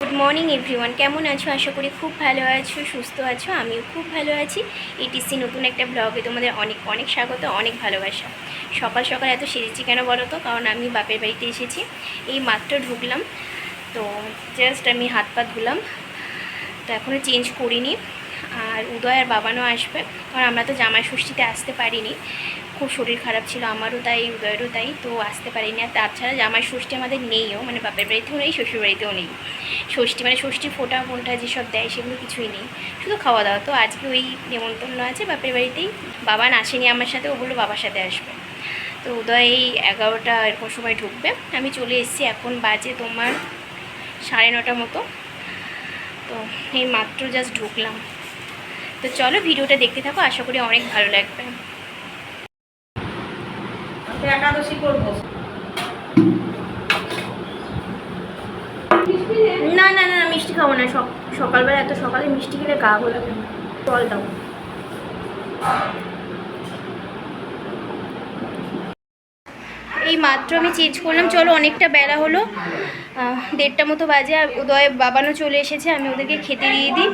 Good morning everyone কেমন আছো? আশা করি খুব ভালো আছো, সুস্থ আছো, আমিও খুব ভালো আছি। এটিসি নতুন একটা ব্লগে তোমাদের অনেক অনেক স্বাগত, অনেক ভালোবাসা। সকাল সকাল এত সেরেছি কেন বলো তো? কারণ আমি বাপের বাড়িতে এসেছি। এই মাত্র ঢুকলাম। তো জাস্ট আমি হাত পা ধুলাম। তো এখনও চেঞ্জ করিনি। আর উদয় আর বাবানও আসবে। কারণ আমরা তো জামাই ষষ্ঠীতে আসতে পারিনি। খুব শরীর খারাপ ছিল, আমারও তাই, উদয়েরও তাই, তো আসতে পারিনি। আর তাছাড়া জামাই ষষ্ঠী আমাদের নেইও মানে বাপের বাড়িতেও নেই, শ্বশুর বাড়িতেও নেই। ষষ্ঠী মানে ষষ্ঠী ফোটা ফোনটা যেসব দেয় সেগুলো কিছুই নেই, শুধু খাওয়া দাওয়া। তো আজকে ওই নেমন্তন্ন আছে বাপের বাড়িতেই বাবান আসেনি আমার সাথে, ও বলল বাবার সাথে আসবে। তো উদয় এই এগারোটা এরকম সময় ঢুকবে। আমি চলে এসেছি এখন বাজে তোমার সাড়ে নটা মতো। তো এই মাত্র জাস্ট ঢুকলাম। তো চলো ভিডিওটা দেখতে থাকো, আশা করি অনেক ভালো লাগবে। একাদশী করব। না না না মিষ্টি খাব না সকালবেলা এত সকালে মিষ্টি খেলে গা জল দাও। এই মাত্র আমি চেঞ্জ করলাম, চলো অনেকটা বেলা হলো। দেড়টা মতো বাজে, আর উদয় বাবানও চলে এসেছে, আমি ওদেরকে খেতে দিয়ে দিই।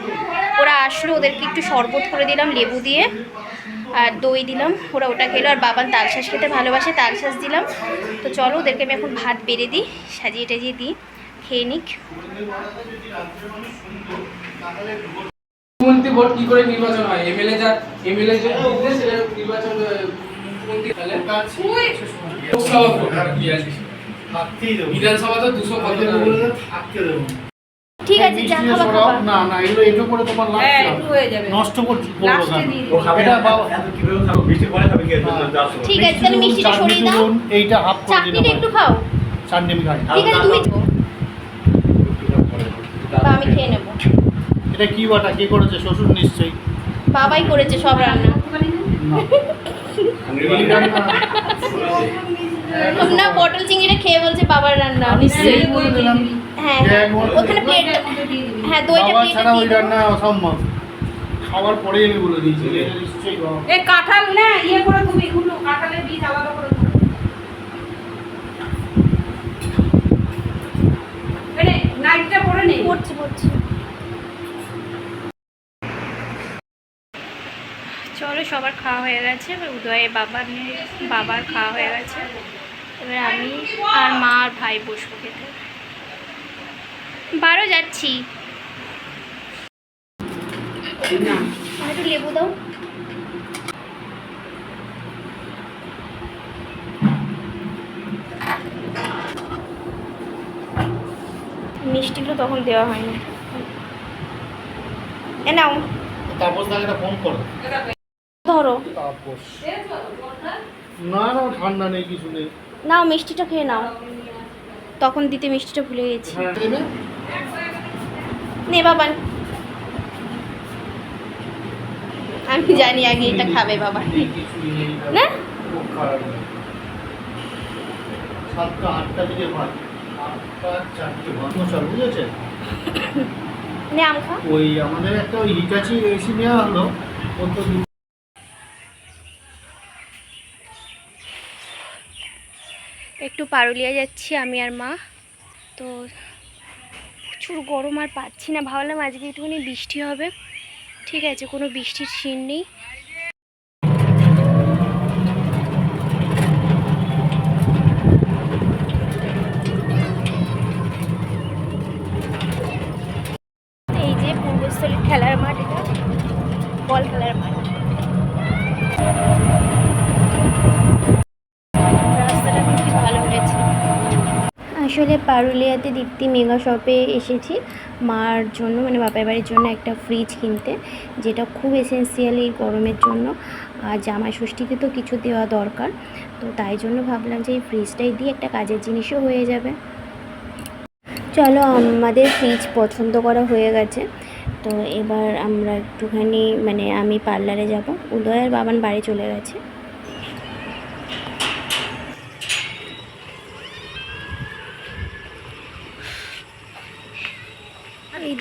ওরা আসলো, ওদেরকে একটু শরবত করে দিলাম, লেবু দিয়ে। আর দই দিলাম ওরা ওটা খেলো। আর বাবান তালশাঁস খেতে ভালোবাসে তালশাঁস দিলাম। তো চলো ওদেরকে আমি এখন ভাত বেড়ে দিই সাজিয়ে টাজিয়ে দিই খেয়ে নিক। মুখ্যমন্ত্রী ভোট কি করে নির্বাচন হয়? এমএলএ যা এমএলএ যে নির্বাচন আহ, মুখ্যমন্ত্রী তাহলে লোকসভা ভোট আর কি আছে? বিধানসভা তো দুশো কত ঠিক আছে যা খাবা খাবা না না এগুলো এটো করে তোমার লাভ হ্যাঁ একটু হয়ে যাবে। নষ্ট করছি লাস্টে? দিয়ে ও খাবে না বাবা এত কীভাবে খাব? বৃষ্টি পরে খাবে কি আছে হ্যাঁ। যার ঠিক আছে তাহলে মিষ্টিটা সরিয়ে দাও। এইটা হাফ করে চাটনিটা দিলাম একটু খাও। চাটনি আমি খাই। ঠিক আছে তুমি বা আমি খেয়ে নেব। এটা কি বাটা? কে করেছে? শ্বশুর নিশ্চয়ই। বাবাই করেছে সব রান্না। না। না পটল চিংড়িটা খেয়ে বলছে বাবার রান্না। নিশ্চয়ই হ্যাঁ হ্যাঁ ওখানে প্লেট হ্যাঁ দইটা বাবা প্লেটে ছাড়া ওই রান্না অসম্ভব। খাবার পরেই আমি বলে দিয়েছি। নিশ্চয়ই। এই কাঁঠাল না ইয়ে করে তুমি এগুলো কাঁঠালের বীজ আলাদা করে নাইটটা পরে পড়ছে পড়ছে। চলো সবার খাওয়া হয়ে গেছে। উদয়ের বাবার বাবার খাওয়া হয়ে গেছে। এবার আমি আর মা আর ভাই বসবো খেতে। বারো যাচ্ছি। একটু লেবু দাও। মিষ্টিগুলো তখন দেওয়া হয়নি। এ নাও। তাপস দাকে ফোন করো। ধরো। তাপস। না না ঠান্ডা নেই কিছু নেই। নাও মিষ্টিটা খেয়ে নাও। তখন দিতে মিষ্টিটা ভুলে গেছি। হ্যাঁ। নে। বাবা। আমি জানি আগে এটা খাবে বাবা। না ওই আমাদের একটা ওই হিটাচি এসি নেওয়া হলো ও তো দু- একটু পারুলিয়া যাচ্ছি আমি আর মা। তো প্রচুর গরম আর পাচ্ছি না। ভাবলাম আজকে একটুখানি বৃষ্টি হবে। ঠিক আছে, কোনো বৃষ্টির সিন নেই। এই যে পূর্বস্থলীর খেলার মাঠ এটা। বল খেলার মাঠ। আসলে পারুলিয়াতে দীপ্তি মেগা শপে এসেছি মার জন্য মানে বাপের বাড়ির জন্য একটা ফ্রিজ কিনতে, যেটা খুব এসেন্সিয়াল এই গরমের জন্য। আর জামাই ষষ্ঠীতে তো কিছু দেওয়া দরকার, তো তাই জন্য ভাবলাম যে এই ফ্রিজটাই দিয়ে একটা কাজের জিনিসও হয়ে যাবে। চলো আমাদের ফ্রিজ পছন্দ করা হয়ে গেছে, তো এবার আমরা একটুখানি মানে আমি পার্লারে যাব। উদয় আর বাবান বাড়ি চলে গেছে।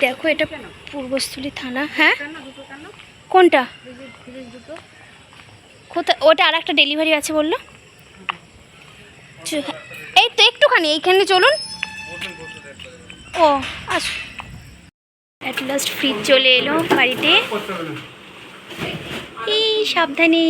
দেখো, এটা পূর্বস্থলী থানা। হ্যাঁ? কোনটা? কোথায়? ওটা আর একটা ডেলিভারি আছে বলল। এই তো একটুখানি, এইখানে চলুন। ও আচ্ছা। লাস্ট ফ্রিজ চলে এলো বাড়িতে। এই সাবধানে।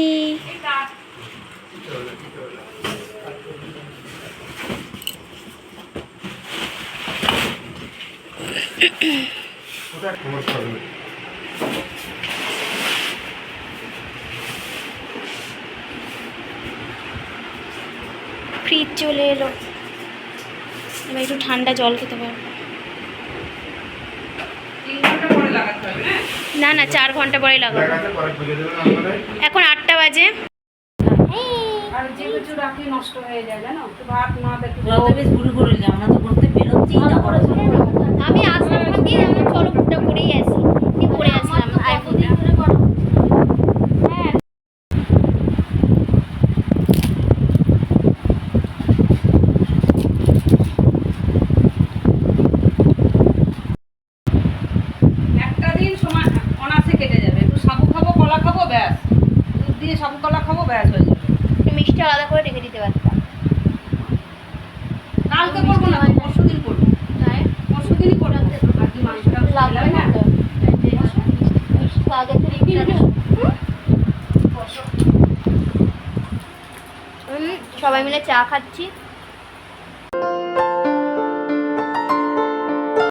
ফ্রিজ চলে এলো। এবার একটু ঠান্ডা জল খেতে পারব তিন ঘণ্টা পরে লাগাতে হবে না না না চার ঘণ্টা পরে লাগাবো এখন আটটা বাজে। আর যে কিছু রাখি নষ্ট হয়ে যায় জানো? তো ভাত না দেখে বেশ ঘুরে ঘুরে এলি, আমরা তো করতে বেরোচ্ছি না করে খাব কলা খাব ব্যাস। দুধ দিয়ে সাবু কলা খাব ব্যাস হয়ে যাবে। মিষ্টি আলাদা করে রেখে দিতে পারতাম। কালকে করব না পরশু দিন করব। পরশু দিনই করব। আর কি মাংসটা? লাগবে না আগে সবাই মিলে চা খাচ্ছি।